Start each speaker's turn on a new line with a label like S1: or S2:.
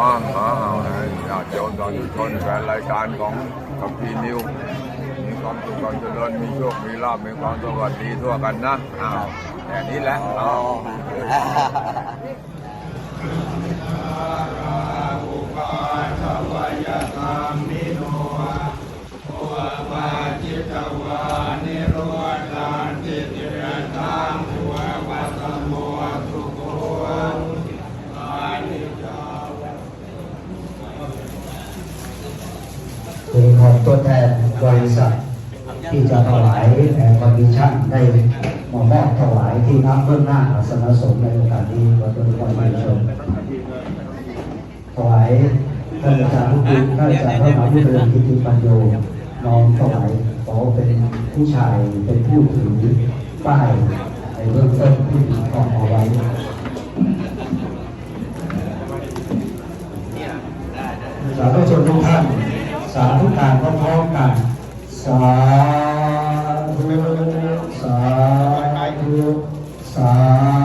S1: อ้างหาเอานะญาติโยมตอนทุกคนแฟนรายการของกับพีนิว มีความสุขความเจริญมีโชค มีลาภมีความสวัสดีทั่วกันนะอ้าวแค่นี้แหละเอา
S2: เป็นของตัวแทนบริษัท ที่จะถวายแห่คอนดิชั่นได้มามอบถวายที่น้ำเบื้องหน้าอาสนสงฆ์ในโอกาสนี้ขอตัวแทนบริษัทถวายท่านอาจารย์ผู้คุณท่านอาจารย์พระมหาวิทยาลัยกิติปัญโยน้อมถวายขอเป็นผู้ชายเป็นผู้ถือป้ายในเบื้องต้นที่มีของเอาไว้สาธุชนทุกท่าน สาธุการพร้อมๆกัน สาธุ สาธุ สา